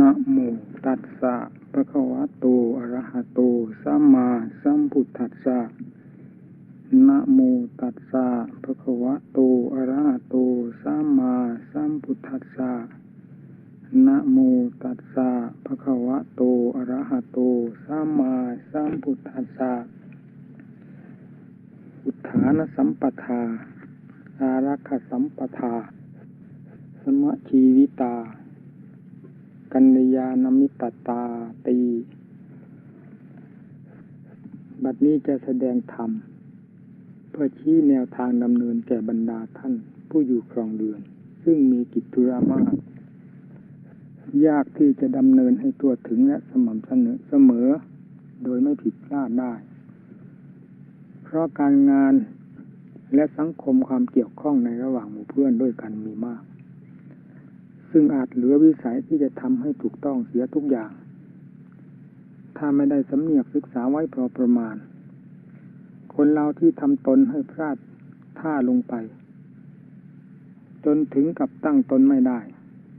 นะโมตัสสะภะคะวะโตอะระหะโตสัมมาสัมพุทธัสสะนะโมตัสสะภะคะวะโตอะระหะโตสัมมาสัมพุทธัสสะนะโมตัสสะภะคะวะโตอะระหะโตสัมมาสัมพุทธัสสะอุทธานสัมปทา อารักขสัมปทา สมะชีวิตา กัญญาณมิตตาตี บัดนี้จะแสดงธรรม เพื่อชี้แนวทางดำเนินแก่บรรดาท่านผู้อยู่ครองเรือน ซึ่งมีกิจธุระมาก ยากที่จะดำเนินให้ตัวถึงและสม่ำเสมอเสมอ โดยไม่ผิดพลาดได้ เพราะการงานและสังคมความเกี่ยวข้องในระหว่างหมู่เพื่อนด้วยกันมีมาก ซึ่งอาจเหลือวิสัยที่จะทำให้ถูกต้องเสียทุกอย่าง ถ้าไม่ได้สำเนียกศึกษาไว้พอประมาณ คนเราที่ทำตนให้พลาดท่าลงไป จนถึงกับตั้งตนไม่ได้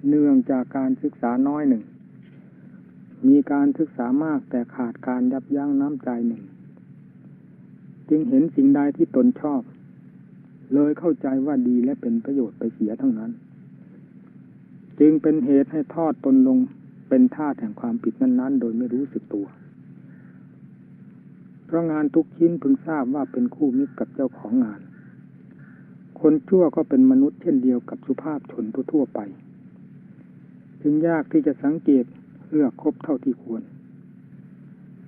เนื่องจากการศึกษาน้อยหนึ่ง มีการศึกษามากแต่ขาดการยับยั้งน้ำใจหนึ่ง จึงเห็นสิ่งใดที่ตนชอบ เลยเข้าใจว่าดีและเป็นประโยชน์ไปเสียทั้งนั้น จึงเป็นเหตุให้ทอดตนลงเป็นท่าแห่งความผิดนั้น ๆ โดยไม่รู้สึกตัว เพราะงานทุกชิ้นพึงทราบว่าเป็นคู่มิตรกับเจ้าของงาน คนชั่วก็เป็นมนุษย์เช่นเดียวกับสุภาพชนทั่วๆไป จึงยากที่จะสังเกตเลือกคบเท่าที่ควร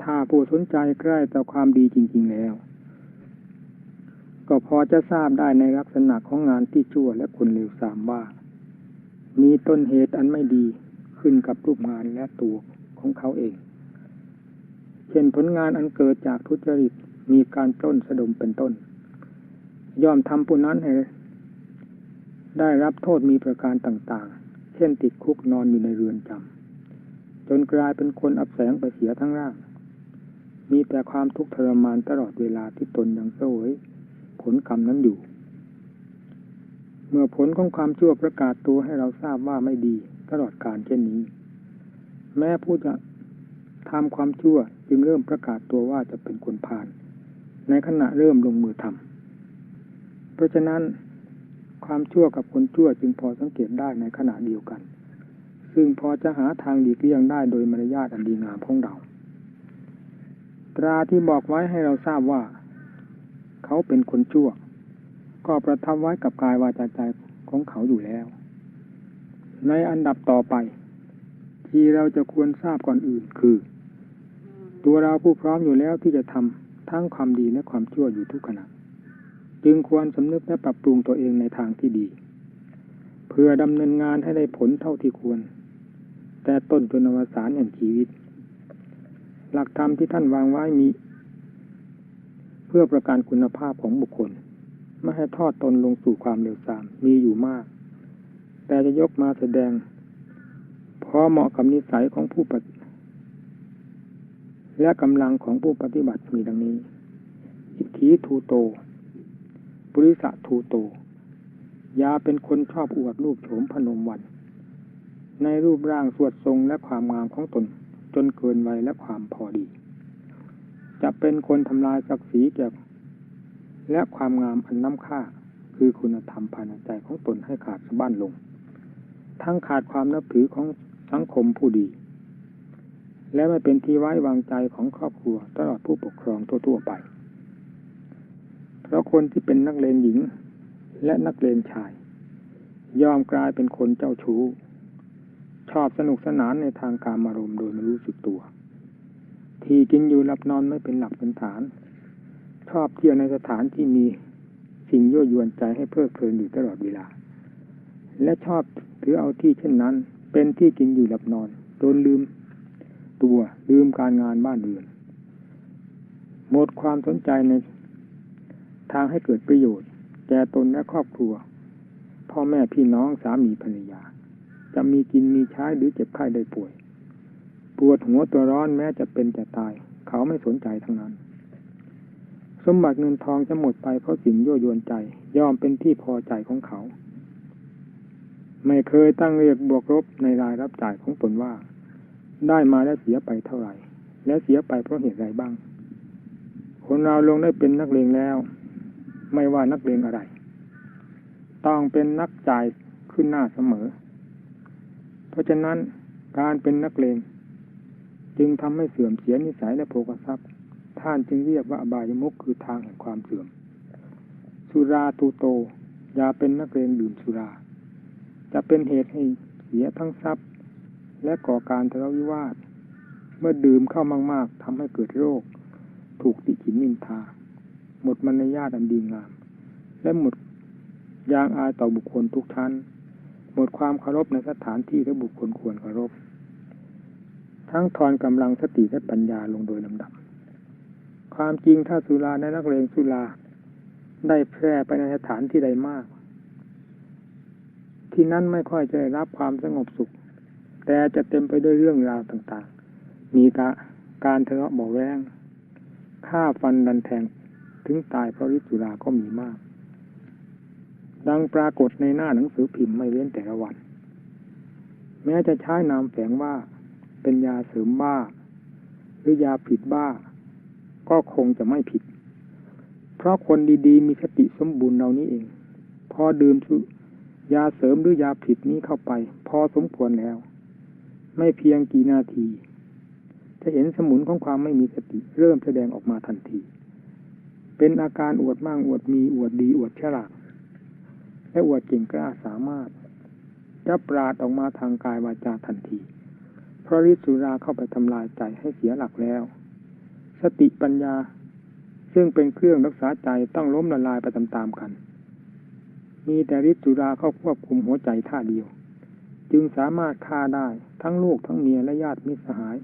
ถ้าผู้สนใจใกล้ต่อความดีจริง ๆแล้ว ก็พอจะทราบได้ในลักษณะของงานที่ชั่วและคนเลวทรามว่า มีต้นเหตุอันไม่ดีขึ้นกับรูปงานและตัวของเขาเอง เช่นผลงานอันเกิดจากทุจริตมีการปล้นสะดมเป็นต้น ย่อมทำผู้นั้นให้ได้รับโทษมีประการต่างๆ เช่นติดคุกนอนอยู่ในเรือนจำจนกลายเป็นคนอับแสงไปเสียทั้งร่าง มีแต่ความทุกข์ทรมานตลอดเวลาที่ตนยังเสวยผลกรรมนั้นอยู่ เมื่อผลของความชั่วประกาศตัวให้เราทราบว่าไม่ดีตลอดการเช่นนี้ แม้ผู้จะทำความชั่วจึงเริ่มประกาศตัวว่าจะเป็นคนผ่าน ในขณะเริ่มลงมือทำเพราะฉะนั้นความชั่วกับคนชั่วจึงพอสังเกตได้ในขณะเดียวกัน ซึ่งพอจะหาทางหลีกเลี่ยงได้โดยมารยาทอันดีงามของเรา ตราที่บอกไว้ให้เราทราบว่า เขาเป็นคนชั่ว ก็ประทับไว้กับกายวาจาใจของเขาอยู่แล้ว ในอันดับต่อไป ที่เราจะควรทราบก่อนอื่นคือ ตัวเราผู้พร้อมอยู่แล้วที่จะทำทั้งความดีและความชั่วอยู่ทุกขณะ จึงควรสำนึกและปรับปรุงตัวเองในทางที่ดี เพื่อดำเนินงานให้ได้ผลเท่าที่ควร แต่ต้นจนอวสานแห่งชีวิต หลักธรรมที่ท่านวางไว้มี เพื่อประกันคุณภาพของบุคคล ไม่ให้ทอดตนลงสู่ความเร็วทรามมีอยู่มาก แต่จะยกมาแสดงพอเหมาะกับนิสัยของผู้ปฏิและกำลังของผู้ปฏิบัติมีดังนี้ อิทธิทูโตบริสะทูโต ยาเป็นคนชอบอวดรูปโฉมพนมวัน ในรูปร่างสวดทรงและความงามของตน จนเกินวัยและความพอดี จะเป็นคนทำลายศักดิ์ศรีแก่ และความงามอันน้ำค่าคือคุณธรรมภายในใจของตนให้ขาดสะบั้นลง ทั้งขาดความนับถือของสังคมผู้ดี และไม่เป็นที่ไว้วางใจของครอบครัวตลอดผู้ปกครองทั่วๆไป เพราะคนที่เป็นนักเลงหญิงและนักเลงชาย ยอมกลายเป็นคนเจ้าชู้ ชอบสนุกสนานในทางการมารมณ์โดยไม่รู้สึกตัว ที่กินอยู่หลับนอนไม่เป็นหลักเป็นฐาน ชอบเที่ยวในสถานที่มีสิ่งยั่วยวนใจให้เพลิดเพลินอยู่ตลอดเวลา และชอบถือเอาที่เช่นนั้น เป็นที่กินอยู่หลับนอนโดนลืมตัวลืมการงานบ้านเรือนหมดความสนใจในทางให้เกิดประโยชน์แก่ตนและครอบครัว พ่อแม่พี่น้องสามีภรรยา จะมีกินมีใช้หรือเจ็บไข้ได้ป่วย ปวดหัวตัวร้อนแม้จะเป็นจะตาย เขาไม่สนใจทั้งนั้น สมบัติเงินทองจะหมดไปเพราะสิ่งยั่วยวนใจย่อมเป็นที่พอใจของเขา ไม่เคยตั้งเรียกบวกลบในรายรับจ่ายของตนว่า ได้มาแล้วเสียไปเท่าไหร่ และเสียไปเพราะเหตุไรบ้าง คนเราลงได้เป็นนักเลงแล้ว ไม่ว่านักเลงอะไร ต้องเป็นนักจ่ายขึ้นหน้าเสมอ เพราะฉะนั้นการเป็นนักเลงจึงทำให้เสื่อมเสียนิสัยและโภคทรัพย์ ท่านจึงเรียกว่าอบายมุขคือทางแห่งความเสื่อม สุราตูโตอย่าเป็นนักเลงดื่มสุรา จะเป็นเหตุให้เสียทั้งทรัพย์ และก่อการทะเลาะวิวาท เมื่อดื่มเข้ามากๆทำให้เกิดโรค ถูกติขินนินทา หมดมารยาทอันดีงาม และหมดยางอายต่อบุคคลทุกท่าน หมดความเคารพในสถานที่และบุคคลควรเคารพ ทั้งทอนกำลังสติและปัญญาลงโดยลำดับ ความจริงถ้าสุราในนักเลงสุราได้แพร่ไปในสถานที่ใดมาก ที่นั่นไม่ค่อยจะได้รับความสงบสุข แต่จะเต็มไปด้วยเรื่องราวต่างๆ มีการทะเลาะเบาแวงฆ่าฟันดันแทงถึงตายเพราะฤทธิ์สุราก็มีมาก ดังปรากฏในหน้าหนังสือพิมพ์ไม่เว้นแต่ละวัน แม้จะใช้นามแฝงว่าเป็นยาเสริมบ้า หรือยาผิดบ้า ก็คงจะไม่ผิด เพราะคนดีๆ มีสติสมบูรณ์เหล่านี้เอง พอดื่มยาเสริมหรือยาผิดนี้เข้าไป พอสมควรแล้ว ไม่เพียงกี่นาที จะเห็นสมุนของความไม่มีสติเริ่มแสดงออกมาทันที เป็นอาการอวดมั่งอวดมีอวดดีอวดฉลาดและอวดเก่งกล้าสามารถจะปราดออกมาทางกายวาจาทันที เพราะฤทธิสุราเข้าไปทำลายใจให้เสียหลักแล้ว สติปัญญา ซึ่งเป็นเครื่องรักษาใจต้องล้มละลายไปตามๆกัน มีแต่ฤทธิสุราเข้าควบคุมหัวใจท่าเดียว จึงสามารถฆ่าได้ทั้งลูกทั้งเมียและญาติมิตรสหาย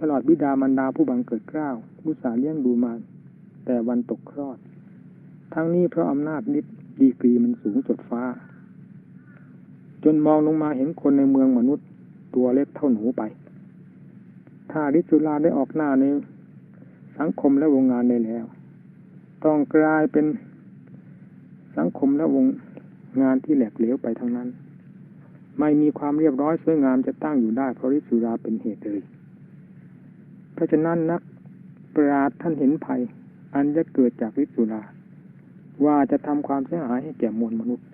ตลอดบิดามารดาผู้บังเกิดเกล้าผู้สาเลี้ยงดูมา แต่วันตกคลอด ทั้งนี้เพราะอำนาจนิดดีกรีมันสูงสดฟ้า จนมองลงมาเห็นคนในเมืองมนุษย์ตัวเล็กเท่าหนูไป ถ้าฤทธิสุราได้ออกหน้าใน สังคมและวงงานได้แล้ว ต้องกลายเป็นสังคมและวงงานที่แหลกเหลวไปทั้งนั้น ไม่มีความเรียบร้อยสวยงามจะตั้งอยู่ได้เพราะฤทธิสุราเป็นเหตุเลยเพราะฉะนั้นนักปราดท่านเห็นภัย อันจะเกิดจากฤทธิสุรา ว่าจะทำความเสียหายให้แก่มวลมนุษย์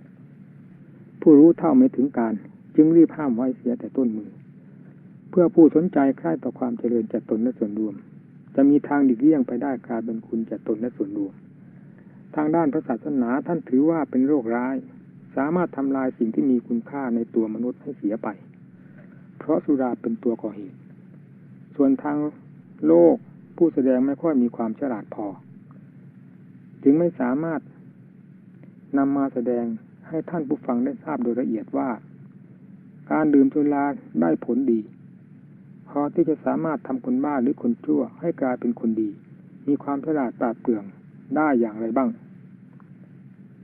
ผู้รู้เท่าไม่ถึงการ จึงรีบห้ามไว้เสียแต่ต้นมือ เพื่อผู้สนใจใคร่ต่อความเจริญจัดตนและส่วนรวม จะมีทางดิกเลี่ยงไปได้กลายเป็นคุณจัดตนและส่วนรวมทางด้านพระศาสนาท่านถือว่าเป็นโรคร้าย สามารถทำลายสิ่งที่มีคุณค่าในตัวมนุษย์ให้เสียไป เพราะสุราเป็นตัวก่อเหตุ ส่วนทางโลกผู้แสดงไม่ค่อยมีความฉลาดพอ จึงไม่สามารถนำมาแสดงให้ท่านผู้ฟังได้ทราบโดยละเอียดว่า การดื่มสุราได้ผลดี พอที่จะสามารถทำคนบ้าหรือคนชั่วให้กลายเป็นคนดี มีความฉลาดปราดเปรื่องได้อย่างไรบ้าง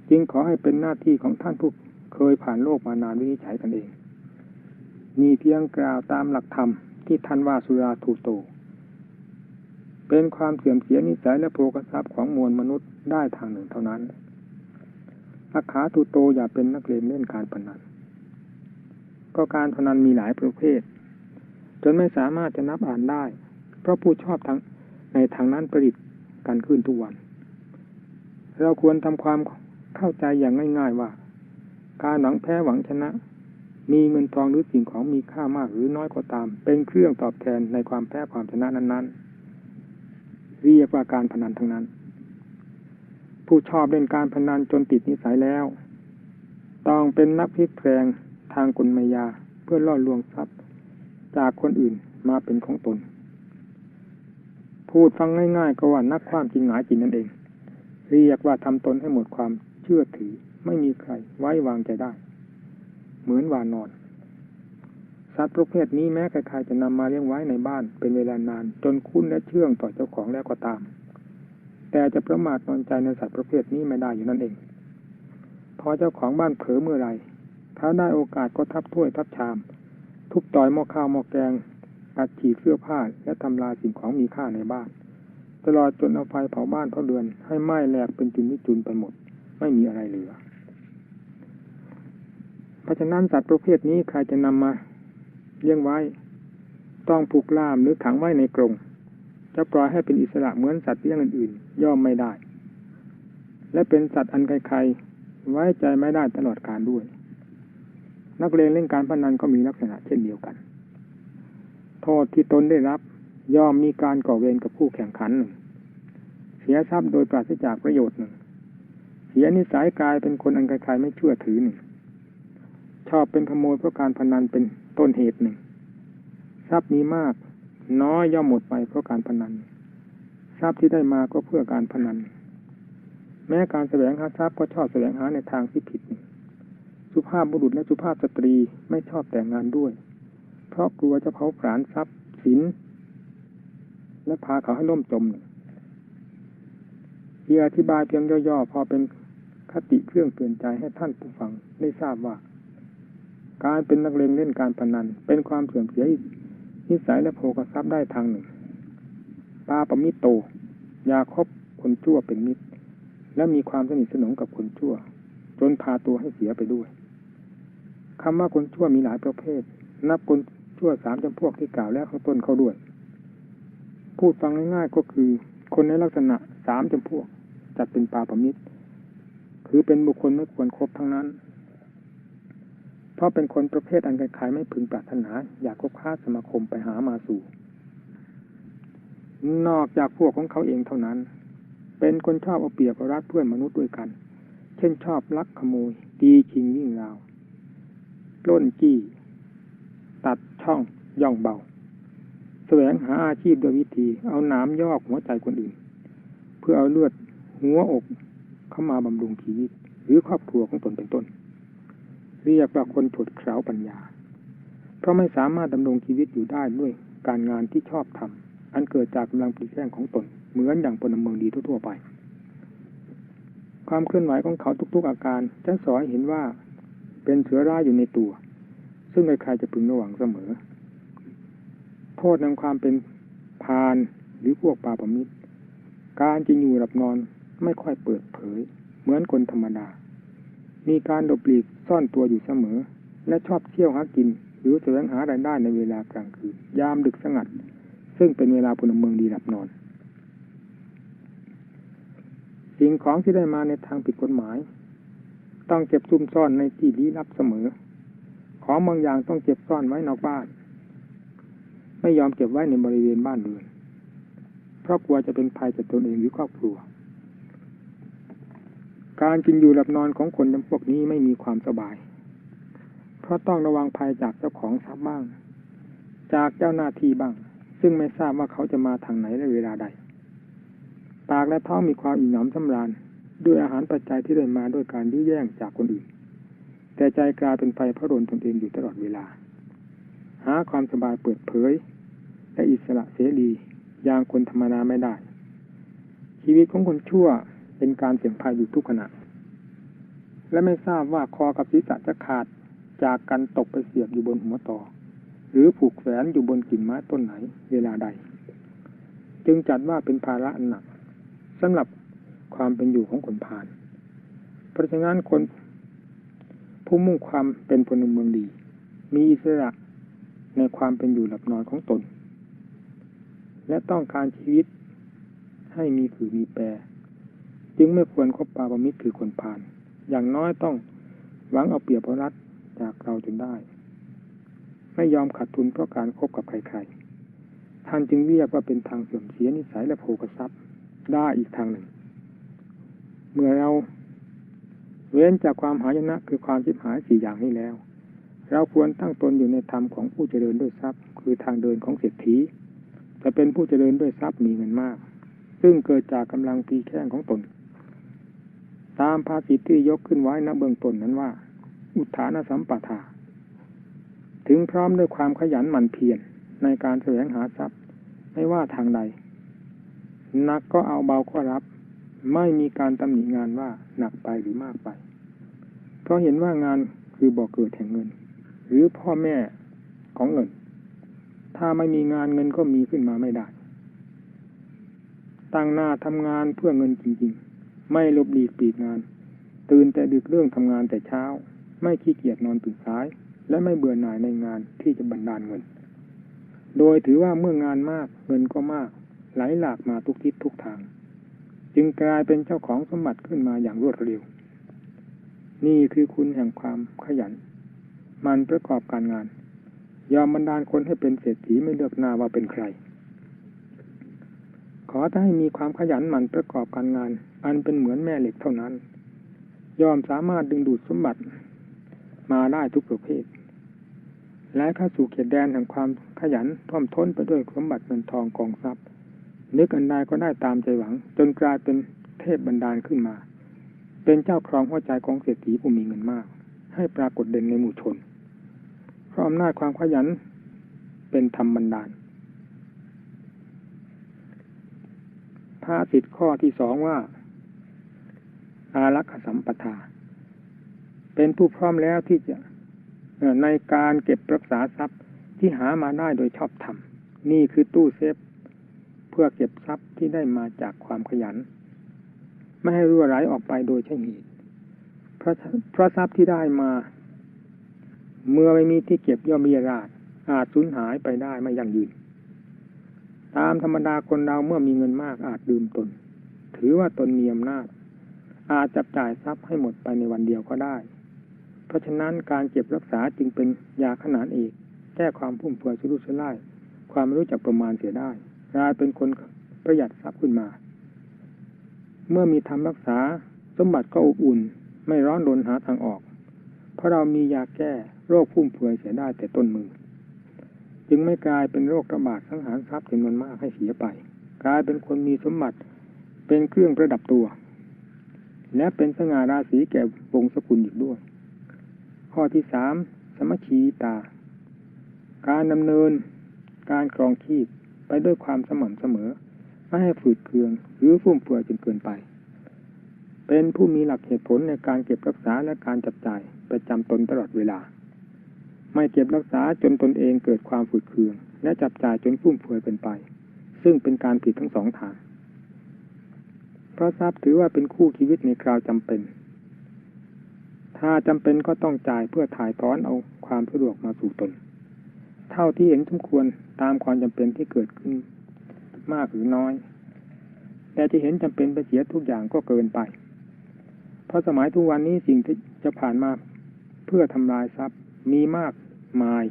จึงขอให้เป็นหน้าที่ของท่านผู้เคยผ่านโลกมานานวินิจฉัยกันเอง มีเพียงกล่าวตามหลักธรรมที่ท่านว่าสุราทูโต เป็นความเสื่อมเสียนิสัยและโภคทรัพย์ของมวลมนุษย์ได้ทางหนึ่งเท่านั้นอาขาตูโตอย่าเป็นนักเลงเล่นการพนันก็การพนันมีหลายประเภท จนไม่สามารถจะนับอ่านได้ เพราะผู้ชอบทั้งในทางนั้นประดิษฐ์กันขึ้นทุกวัน เราควรทำความเข้าใจอย่างง่าย ๆว่า การหวังแพ้หวังชนะ มีเงินทองหรือสิ่งของมีค่ามากหรือน้อยก็ตาม เป็นเครื่องตอบแทนในความแพ้ความชนะนั้น ๆ เรียกว่าการพนันทั้งนั้น ผู้ชอบเล่นการพนันจนติดนิสัยแล้ว ต้องเป็นนักพิกแพงทางกลมายาเพื่อล่อลวงทรัพย์ จากคนอื่นมาเป็นของตน พูดฟังง่ายๆ ก็ว่านักความจริงหงายจริงนั่นเอง เรียกว่าทำตนให้หมดความเชื่อถือ ไม่มีใครไว้วางใจได้ เหมือนวานอน สัตว์ประเภทนี้แม้ใครๆจะนำมาเลี้ยงไว้ในบ้านเป็นเวลานาน จนคุ้นและเชื่องต่อเจ้าของแล้วก็ตาม แต่จะประมาทนอนใจในสัตว์ประเภทนี้ไม่ได้อยู่นั่นเอง พอเจ้าของบ้านเผลอเมื่อไรถ้าได้โอกาสก็ทับถ้วยทับชาม ทุบต่อยหม้อข้าวหม้อแกงอัดฉีดเสื้อผ้าและทำลายสิ่งของมีค่าในบ้าน ตลอดจนเอาไฟเผาบ้านเผาเรือน ให้ไหม้แหลกเป็นจุนวิจุนไปหมด ไม่มีอะไรเหลือ เพราะฉะนั้นสัตว์ประเภทนี้ใครจะนำมาเลี้ยงไว้ ต้องผูกล่ามหรือขังไว้ในกรงจะปล่อยให้เป็นอิสระเหมือนสัตว์เลี้ยงอื่นๆ ย่อมไม่ได้ และเป็นสัตว์อันใครๆไว้ใจไม่ได้ตลอดการด้วย นักเรียนเล่นการพนันก็มีลักษณะเช่นเดียวกัน โทษที่ตนได้รับย่อมมีการก่อเวรกับผู้แข่งขันหนึ่ง เสียทรัพย์โดยปราศจากประโยชน์หนึ่ง เสียนิสัยกายเป็นคนอันใครๆไม่เชื่อถือหนึ่ง ชอบเป็นขโมยเพราะการพนันเป็นต้นเหตุหนึ่ง ทรัพย์มีมากน้อยย่อมหมดไปเพราะการพนัน ทรัพย์ที่ได้มาก็เพื่อการพนัน แม้การแสวงหาทรัพย์ก็ชอบแสวงหาในทางที่ผิด สุภาพบุรุษและสุภาพสตรีไม่ชอบแต่งงานด้วย เพราะกลัวจะเผาผลาญทรัพย์สิน และพาเขาให้ล่มจมที่อธิบายเพียงย่อๆ พอเป็นคติเครื่องเตือนใจให้ท่านผู้ฟังได้ทราบว่า การเป็นนักเลงเล่นการพนัน เป็นความเสื่อมเสียนิสัยและโภคทรัพย์ได้ทางหนึ่งปาปมิตโต ยาคบคนชั่วเป็นมิตร และมีความสนิทสนมกับคนชั่ว จนพาตัวให้เสียไปด้วย คำว่าคนชั่วมีหลายประเภท นับคนชั่วสามจำพวกที่กล่าวแล้วข้างต้นเข้าด้วย พูดฟังง่ายๆก็คือ คนในลักษณะสามจำพวก จัดเป็นปาปมิตร คือเป็นบุคคลไม่ควรครบทั้งนั้น เพราะเป็นคนประเภทอันใครๆไม่พึงปรารถนา อยากคบค้าสมาคมไปหามาสู่ นอกจากพวกของเขาเองเท่านั้น เป็นคนชอบเอาเปรียบเอารัดเพื่อนมนุษย์ด้วยกัน เช่นชอบลักขโมยดีชิงวิ่งราว ปล้นจี้ ตัดช่องย่องเบา แสวงหาอาชีพโดยวิธี เอาน้ำยอกหัวใจคนอื่น เพื่อเอาเลือดหัวอกเข้ามาบำรุงชีวิต หรือครอบครัวของตนเป็นต้น เรียกว่าคนถดเข่าปัญญา เพราะไม่สามารถดำรงชีวิตอยู่ได้ด้วยการงานที่ชอบทำอันเกิดจากกำลังปลีแข้งของตน เหมือนอย่างพลเมืองดีทั่วๆไป ความเคลื่อนไหวของเขาทุกๆอาการจะสอนเห็นว่า เป็นเสือร้ายอยู่ในตัว ซึ่งใครๆจะพึงระวังเสมอ โทษในความเป็นพานหรือพวกปาปมิตร การจะอยู่หลับนอนไม่ค่อยเปิดเผย เหมือนคนธรรมดา มีการหลบหลีกซ่อนตัวอยู่เสมอ และชอบเที่ยวหากิน หรือแสวงหารายได้ในเวลากลางคืนยามดึกสงัด ซึ่งเป็นเวลาพลเมืองดีหลับนอน สิ่งของที่ได้มาในทางผิดกฎหมาย ต้องเก็บซุ่มซ่อนในที่ลี้ลับเสมอ ของบางอย่างต้องเก็บซ่อนไว้นอกบ้าน ไม่ยอมเก็บไว้ในบริเวณบ้านเรือน เพราะกลัวจะเป็นภัยจากตนเองหรือครอบครัว การกินอยู่หลับนอนของคนจำพวกนี้ไม่มีความสบาย เพราะต้องระวังภัยจากเจ้าของทรัพย์บ้าง จากเจ้าหน้าที่บ้าง ซึ่งไม่ทราบว่าเขาจะมาทางไหนและเวลาใด ปากและท้องมีความอิ่มหนำสำราญ ด้วยอาหารปัจจัยที่ได้มาด้วยการยื้อแย่งจากคนอื่น แต่ใจกลายเป็นไฟพระรนตนเองอยู่ตลอดเวลา หาความสบายเปิดเผย และอิสระเสรีอย่างคนธรรมดาไม่ได้ ชีวิตของคนชั่วเป็นการเสี่ยงภัยอยู่ทุกขณะ และไม่ทราบว่าคอกับศีรษะจะขาดจากการตกไปเสียบอยู่บนหัวต่อ หรือผูกแขวนอยู่บนกิ่งไม้ต้นไหนเวลาใด จึงจัดว่าเป็นภาระอันหนักสำหรับ ความเป็นอยู่ของคนพาลเพราะฉะนั้นคนผู้มุ่งความเป็นพลเมืองดี มีอิสระในความเป็นอยู่หลับนอนของตน และต้องการชีวิตให้มีคือมีแปร จึงไม่ควรคบปาปมิตรคือคนพาลอย่างน้อยต้องหวังเอาเปรียบเอารัดจากเราจนได้ ไม่ยอมขาดทุนเพราะการครบกับใครๆท่านจึงเรียกว่าเป็นทางเสื่อมเสียนิสัยและโภคทรัพย์ได้อีกทางหนึ่ง เมื่อเราเว้นจากความหายนะคือความชิบหายสี่อย่างนี้แล้ว เราควรตั้งตนอยู่ในธรรมของผู้เจริญด้วยทรัพย์ คือทางเดินของเศรษฐีจะเป็นผู้เจริญด้วยทรัพย์มีเงินมาก ซึ่งเกิดจากกำลังปีแข้งของตน ตามภาษิตที่ยกขึ้นไว้ณเบื้องต้นนั้นว่า อุทานสัมปทา ถึงพร้อมด้วยความขยันหมั่นเพียรในการแสวงหาทรัพย์ ไม่ว่าทางใดนักก็เอาเบาก็รับ ไม่มีการตำหนิงานว่าหนักไปหรือมากไป เพราะเห็นว่างานคือบ่อกเกิดแห่งเงิน หรือพ่อแม่ของเงิน ถ้าไม่มีงานเงินก็มีขึ้นมาไม่ได้ ตั้งหน้าทำงานเพื่อเงินจริงๆ ไม่ลบหลีกปีกงาน ตื่นแต่ดึกเรื่องทำงานแต่เช้า ไม่ขี้เกียจนอนตื่นสาย และไม่เบื่อหน่ายในงานที่จะบรรดาลเงิน โดยถือว่าเมื่องานมากเงินก็มากไหลหลากมาทุกทิศทุกทาง จึงกลายเป็นเจ้าของสมบัติขึ้นมาอย่างรวดเร็ว นี่คือคุณแห่งความขยัน มันประกอบการงาน ยอมบันดาลคนให้เป็นเศรษฐีไม่เลือกหน้าว่าเป็นใคร ขอถ้าให้มีความขยันมันประกอบการงาน อันเป็นเหมือนแม่เหล็กเท่านั้น ยอมสามารถดึงดูดสมบัติ มาได้ทุกประเภทและเข้าสู่เขตแดนแห่งความขยันท่วมท้นไปด้วยสมบัติเงินทองกองทรัพย์ นึกอันใดก็ได้ตามใจหวัง จนกลายเป็นเทพบันดาลขึ้นมา เป็นเจ้าครองหัวใจของเศรษฐีผู้มีเงินมาก ให้ปรากฏเด่นในหมู่ชนเพราะอำนาจความขยันเป็นธรรมบันดาลภาสิทธิข้อที่สองว่า อารักขสัมปทา เป็นผู้พร้อมแล้วที่จะในการเก็บรักษาทรัพย์ที่หามาได้โดยชอบธรรม นี่คือตู้เซฟ เพื่อเก็บทรัพย์ที่ได้มาจากความขยัน ไม่ให้รั่วไหลออกไปโดยใช่เหตุเพราะเพราะทรัพย์ที่ได้มา เมื่อไม่มีที่เก็บย่อมมีราชอาจสูญหายไปได้ไม่ยั่งยืน ตามธรรมดาคนเราเมื่อมีเงินมากอาจดื่มตน ถือว่าตนมีอำนาจ อาจจับจ่ายทรัพย์ให้หมดไปในวันเดียวก็ได้ เพราะฉะนั้นการเก็บรักษาจึงเป็นยาขนานเอก แก้ความพุ่มเฟือยสุรุ่ยสุร่ายความไม่รู้จักประมาณเสียได้ กลายเป็นคนประหยัดทรัพย์ขึ้นมา เมื่อมีทำรักษาสมบัติก็อบอุ่น ไม่ร้อนรนหาทางออก เพราะเรามียาแก้โรคพุ่มเฟือยเสียได้แต่ต้นมือ จึงไม่กลายเป็นโรคระบาดสังหารทรัพย์จำนวนมากให้เสียไป กลายเป็นคนมีสมบัติเป็นเครื่องประดับตัว และเป็นสง่าราศีแก่วงสกุลอีกด้วย ข้อที่สามสมัชีตา การดำเนินการครองชีพ ไปด้วยความสม่ำเสมอ ไม่ให้ฝืดเคือง หรือฟุ่มเฟือยจนเกินไป เป็นผู้มีหลักเหตุผลในการเก็บรักษาและการจับจ่ายประจำตนตลอดเวลา ไม่เก็บรักษาจนตนเองเกิดความฝืดเคือง และจับจ่ายจนฟุ่มเฟือยเป็นไป ซึ่งเป็นการผิดทั้งสองทางเพราะทรัพย์ถือว่าเป็นคู่ชีวิตในคราวจำเป็น ถ้าจำเป็นก็ต้องจ่ายเพื่อถ่ายถอนเอาความสะดวกมาสู่ตน เท่าที่เห็นสมควรตามความจำเป็นที่เกิดขึ้น มากหรือน้อย แต่จะเห็นจำเป็นไปเสียทุกอย่างก็เกินไป เพราะสมัยทุกวันนี้สิ่งที่จะผ่านมาเพื่อทำลายทรัพย์มีมากมาย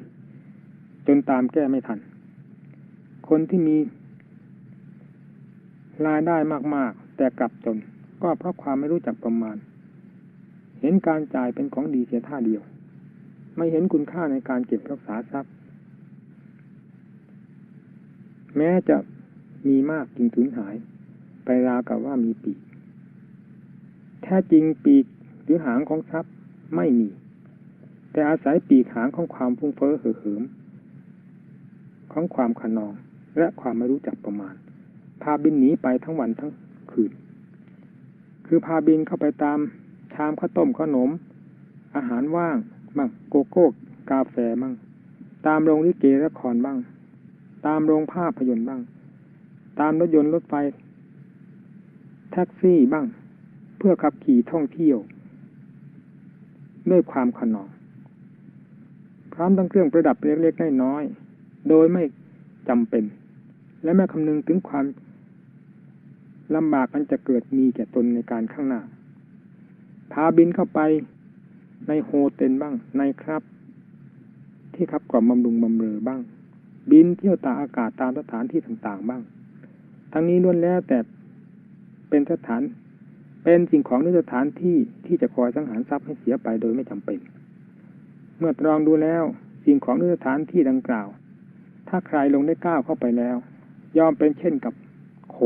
จนตามแก้ไม่ทัน คนที่มีรายได้มากๆ แต่กลับจนก็เพราะความไม่รู้จักประมาณ เห็นการจ่ายเป็นของดีเสียท่าเดียว ไม่เห็นคุณค่าในการเก็บรักษาทรัพย์ แม้จะมีมากจึงสูญหาย ไปราวกับว่ามีปีก แท้จริงปีกหรือหางของทรัพย์ไม่มี แต่อาศัยปีกหางของความฟุ้งเฟ้อเห่อเหิมของความขนองและความไม่รู้จักประมาณ พาบินหนีไปทั้งวันทั้งคืน คือพาบินเข้าไปตามชามข้าวต้มขนม อาหารว่างบ้างโกโก้กาแฟบ้างตามโรงลิเกละครบ้าง ตามโรงภาพยนตร์บ้าง ตามรถยนต์รถไฟ แท็กซี่บ้าง เพื่อขับขี่ท่องเที่ยว ด้วยความขนองพร้อมทั้งเครื่องประดับเล็กๆน้อยๆโดยไม่จำเป็น และไม่คำนึงถึงความลำบากมันจะเกิดมีแก่ตนในการข้างหน้า พาบินเข้าไปในโฮเทลบ้างในครับ ที่ขับกล่อมบำรุงบำเรอบ้าง บินเที่ยวตาอากาศตามสถานที่ต่างๆบ้าง ทั้งนี้ล้วนแล้วแต่เป็นสถาน เป็นสิ่งของหรือสถานที่ที่จะคอยสังหารทรัพย์ให้เสียไปโดยไม่จำเป็น เมื่อตรองดูแล้ว สิ่งของหรือสถานที่ดังกล่าว ถ้าใครลงได้ก้าวเข้าไปแล้ว ยอมเป็นเช่นกับโค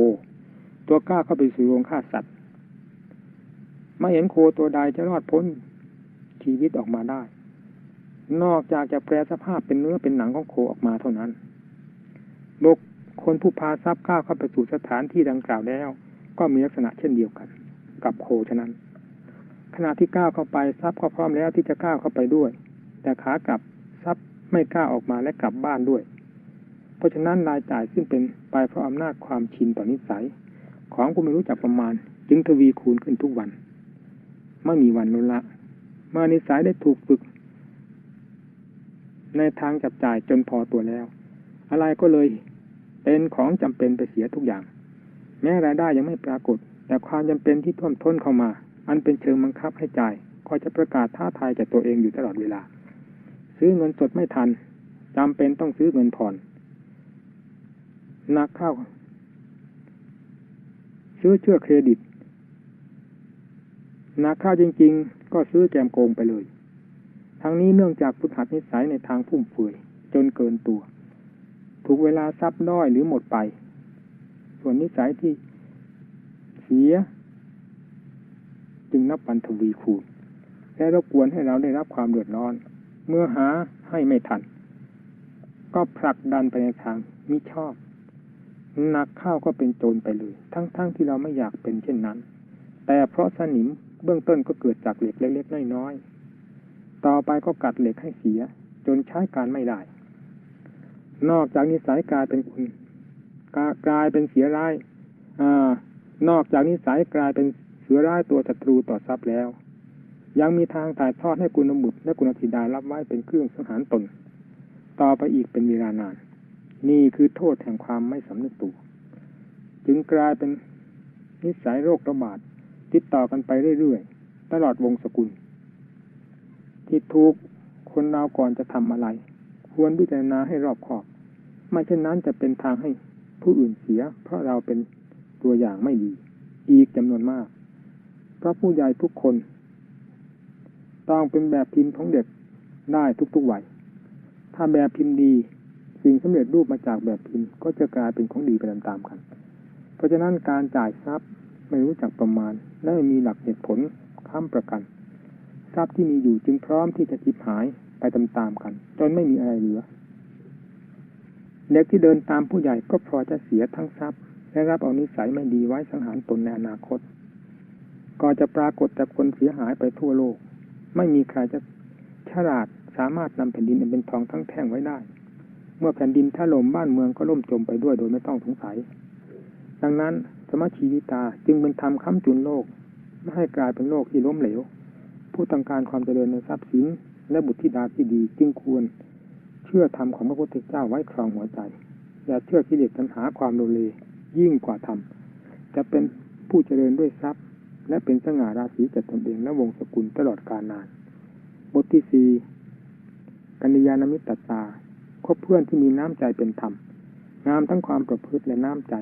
ตัวก้าวเข้าไปสู่โรงฆ่าสัตว์ไม่เห็นโคตัวใดจะรอดพ้นชีวิตออกมาได้ นอกจากจะแปลสภาพเป็นเนื้อเป็นหนังของโคออกมาเท่านั้นบุคคลผู้พาทรัพย์ก้าวเข้าไปสู่สถานที่ดังกล่าวแล้ว ก็มีลักษณะเช่นเดียวกัน กับโคฉะนั้น ขณะที่ก้าวเข้าไปทรัพย์ก็พร้อมแล้วที่จะก้าวเข้าไปด้วย แต่ขากลับทรัพย์ไม่กล้าออกมาและกลับบ้านด้วย เพราะฉะนั้นรายจ่ายซึ่งเป็นไปเพราะอำนาจความชินต่อนนิสัย ของผู้ไม่รู้จักประมาณ จึงทวีคูณขึ้นทุกวัน ไม่มีวันลดละ เมื่อนิสัยได้ถูกฝึก ในทางจับจ่ายจนพอตัวแล้ว อะไรก็เลยเป็นของจำเป็นไปเสียทุกอย่าง แม้รายได้ยังไม่ปรากฏ แต่ความจำเป็นที่ท่วมท้นเข้ามา อันเป็นเชิงบังคับให้จ่ายก็จะประกาศท้าทายแก่ตัวเองอยู่ตลอดเวลา ซื้อเงินสดไม่ทันจำเป็นต้องซื้อเงินผ่อนนักเข้า ซื้อเชื่อเครดิตนักเข้าจริง ๆ ก็ซื้อแกมโกงไปเลย ทั้งนี้เนื่องจากฝึกหัดนิสัยในทางฟุ่มเฟือยจนเกินตัว ถูกเวลาซับน้อยหรือหมดไป ส่วนนิสัยที่เสีย จึงนับปันทวีคูณและรบกวนให้เราได้รับความเดือดร้อน เมื่อหาให้ไม่ทัน ก็ผลักดันไปในทางมิชอบหนักเข้าก็เป็นโจรไปเลย ทั้งๆทที่เราไม่อยากเป็นเช่นนั้น แต่เพราะสนิมเบื้องต้นก็เกิดจากเหล็กเล็กๆน้อยๆ ต่อไปก็กัดเหล็กให้เสีย จนใช้การไม่ได้ นอกจากนิสัยกลายเป็นคุณกลายเป็นเสียร้ายอนอกจากนิสัยกลายเป็นเสือร้ายตัวศัตรูต่อทรัพย์แล้ว ยังมีทางถ่ายทอดให้กุณบุตรและกุณธิดารับไว้เป็นเครื่องสังหารตน ต่อไปอีกเป็นเวลานาน นี่คือโทษแห่งความไม่สำนึกตัว จึงกลายเป็นนิสัยโรคระบาดติดต่อกันไปเรื่อยๆ ตลอดวงสกุล ที่ทุกคนเราก่อนจะทำอะไร ควรพิจารณาให้รอบคอบ ไม่เช่นนั้นจะเป็นทางให้ผู้อื่นเสีย เพราะเราเป็นตัวอย่างไม่ดี อีกจำนวนมากเพราะผู้ใหญ่ทุกคน ต้องเป็นแบบพิมพ์ของเด็กได้ทุกๆวัยถ้าแบบพิมพ์ดีสิ่งสำเร็จรูปมาจากแบบพิมพ์ ก็จะกลายเป็นของดีไปตามๆกัน เพราะฉะนั้นการจ่ายทรัพย์ไม่รู้จักประมาณและไม่มีหลักเหตุผลค้ำประกัน ทรัพย์ที่มีอยู่จึงพร้อมที่จะจิบหายไปตามๆกัน จนไม่มีอะไรเหลือเด็กที่เดินตามผู้ใหญ่ก็พอจะเสียทั้งทรัพย์ และรับเอานิสัยไม่ดีไว้สังหารตนในอนาคต ก็จะปรากฏแต่คนเสียหายไปทั่วโลก ไม่มีใครจะฉลาดสามารถนำแผ่นดินเป็นทองทั้งแท่งไว้ได้ เมื่อแผ่นดินถล่มบ้านเมืองก็ล่มจมไปด้วยโดยไม่ต้องสงสัย ดังนั้นสมชีวิตาจึงเป็นธรรมค้ำจุนโลก ไม่ให้กลายเป็นโลกที่ล้มเหลว ผู้ต้องการความเจริญในทรัพย์สินและบุตรธิดาที่ดีจึงควรเชื่อธรรมของพระพุทธเจ้าไว้ครองหัวใจ อย่าเชื่อกิเลสตัณหาความโลเลยิ่งกว่าธรรมจะเป็นผู้เจริญด้วยทรัพย์ และเป็นสง่าราศีจัดตนเองและวงศกุลตลอดกาลนาน บทที่สี่กัญญาณมิตรตาคบเพื่อนที่มีน้ำใจเป็นธรรมงามทั้งความประพฤติและน้ำใจ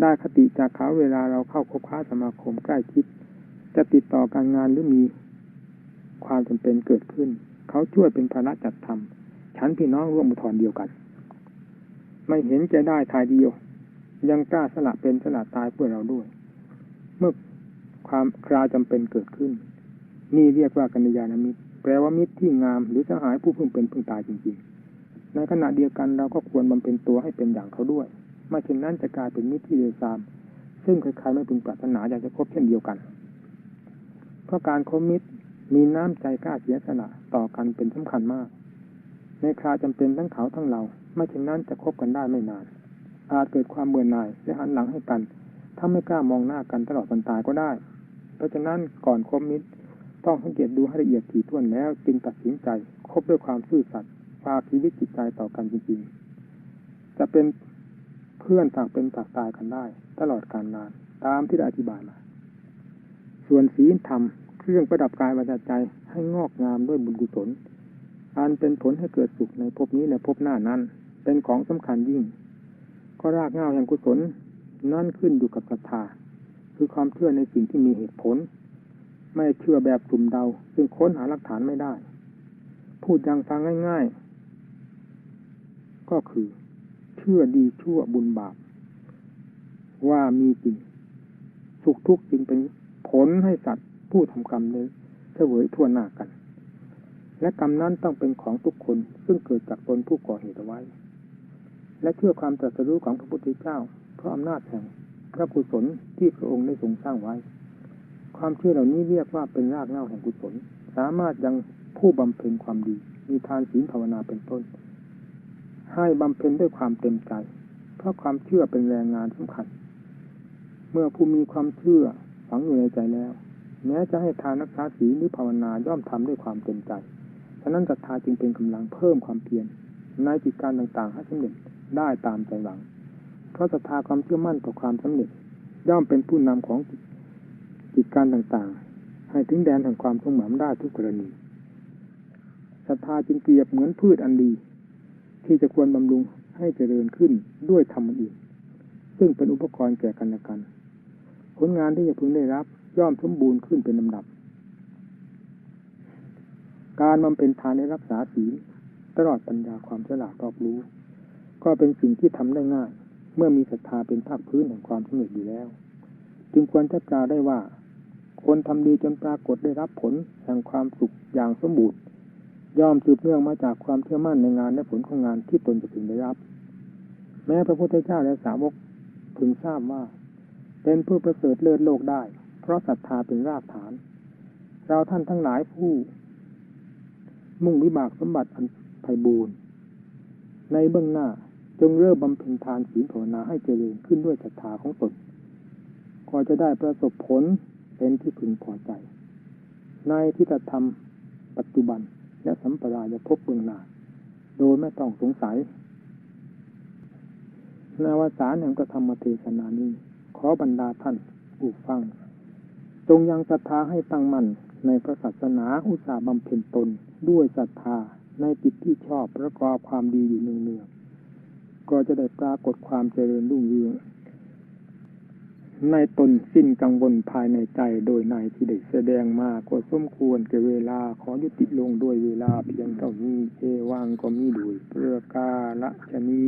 ได้คติจากเขาเวลาเราเข้าคบค้าสมาคมใกล้ชิด จะติดต่อการงานหรือมี ความจำเป็นเกิดขึ้น เขาช่วยเป็นภาระจัดทำฉันพี่น้องร่วมมุทรเดียวกัน ไม่เห็นจะได้ทายเดียว ยังกล้าสละเป็นสละตายเพื่อเราด้วย เมื่อความคราจำเป็นเกิดขึ้น นี่เรียกว่ากัญญาณมิตร แปลว่ามิตรที่งามหรือสหายผู้เพิ่งเป็นเพิ่งตายจริงๆ ในขณะเดียวกันเราก็ควรบำเพ็ญตัวให้เป็นอย่างเขาด้วยไม่เช่นนั้นจะกลายเป็นมิตรที่เลวทราม ซึ่งใครๆไม่พึงปรารถนาอยากจะคบเช่นเดียวกัน เพราะการคบมิตร มีน้ำใจกล้าเสียสละต่อกันเป็นสำคัญมาก ในคราจำเป็นทั้งเขาทั้งเรา ไม่เช่นนั้นจะคบกันได้ไม่นาน อาจเกิดความเบื่อหน่ายและหันหลังให้กัน ถ้าไม่กล้ามองหน้ากันตลอดวันตายก็ได้ เพราะฉะนั้นก่อนคบมิตร ต้องสังเกตดูให้ละเอียดถี่ถ้วนแล้ว จึงตัดสินใจคบด้วยความซื่อสัตย์ฝากชีวิตจิตใจต่อกันจริงๆ จะเป็นเพื่อนฝากเป็นฝากตายกันได้ ตลอดการนานตามที่ได้อธิบายมา ส่วนศีลธรรม รื่องประดับกายวาจาใจให้งอกงามด้วยบุญกุศล อันเป็นผลให้เกิดสุขในภพนี้และภพหน้านั้น เป็นของสำคัญยิ่ง ก็รากเง้าแห่งกุศลนั่นขึ้นอยู่กับศรัทธา คือความเชื่อในสิ่งที่มีเหตุผล ไม่เชื่อแบบกลุ่มเดา ซึ่งค้นหาหลักฐานไม่ได้ พูดอย่างฟังง่าย ๆ ก็คือ เชื่อดีชั่วบุญบาป ว่ามีจริงสุขทุกข์จึงเป็นผลให้สัตว์ ผู้ทำกรรมนี้เสวยทั่วหน้ากัน และกรรมนั้นต้องเป็นของทุกคนซึ่งเกิดจากตนผู้ก่อเหตุไว้ และเชื่อความตรัสรู้ของพระพุทธเจ้า เพราะอำนาจแห่งพระกุศลที่พระองค์ได้ทรงสร้างไว้ ความเชื่อเหล่านี้เรียกว่าเป็นรากเหง้าแห่งกุศล สามารถยังผู้บำเพ็ญความดี มีทานศีลภาวนาเป็นต้น ให้บำเพ็ญด้วยความเต็มใจ เพราะความเชื่อเป็นแรงงานสำคัญ เมื่อผู้มีความเชื่อฝังอยู่ในใจแล้ว แม้จะให้ทานรักษาศีลหรือภาวนาย่อมทำด้วยความเต็มใจ ฉะนั้นศรัทธาจึงเป็นกำลังเพิ่มความเพียรในกิจการต่างๆให้สำเร็จได้ตามใจหวัง เพราะศรัทธาความเชื่อมั่นต่อความสำเร็จ ย่อมเป็นผู้นำของกิจการต่างๆ ให้ถึงแดนแห่งความสงหมามได้ทุกกรณีศรัทธาจึงเปรียบเหมือนพืชอันดี ที่จะควรบำรุงให้เจริญขึ้นด้วยธรรมอีกซึ่งเป็นอุปกรณ์แก่กันและกัน ผลงานที่จะพึงได้รับ ย่อมสมบูรณ์ขึ้นเป็นลำดับ การบำเพ็ญทานในรักษาศีลตลอดปัญญาความฉลาดรอบรู้ ก็เป็นสิ่งที่ทำได้ง่าย เมื่อมีศรัทธาเป็นภาคพื้นแห่งความสำเร็จอยู่แล้ว จึงควรจะกล่าวได้ว่า คนทำดีจนปรากฏได้รับผลแห่งความสุขอย่างสมบูรณ์ย่อมสืบเนื่องมาจากความเชื่อมั่นในงานและผลของงานที่ตนจะพึงได้รับ แม้พระพุทธเจ้าและสาวกพึงทราบว่า เป็นผู้ประเสริฐเลิศโลกได้ ราะศรัทธาเป็นรากฐาน เราท่านทั้งหลายผู้ มุ่งวิบากสมบัติอันไพบูรณ์ในเบื้องหน้าจงเริ่มบำเพ็ญทานศีลภาวนาให้เจริญขึ้นด้วยศรัทธาของตนก็จะได้ประสบผลเป็นที่พึงพอใจ ในทิฏฐธรรมปัจจุบันและสัมปรายภพเบื้องหน้าโดยไม่ต้องสงสัยนาวสารแห่งกระธรรมเทศนานี้ ขอบรรดาท่านผู้ฟัง จงยังศรัทธาให้ตั้งมั่นในพระศาสนาอุตสาห์บำเพ็ญตนด้วยศรัทธาในจิตที่ชอบประกอบความดีอยู่เนืองๆก็จะได้ปรากฏความเจริญรุ่งเรืองในตนสิ้นกังวลภายในใจโดยในที่ได้แสดงมาก็สมควรแก่เวลาขอยุติลงด้วยเวลาเพียงเท่านี้เอวังก็มีด้วยเพื่อกาละชนี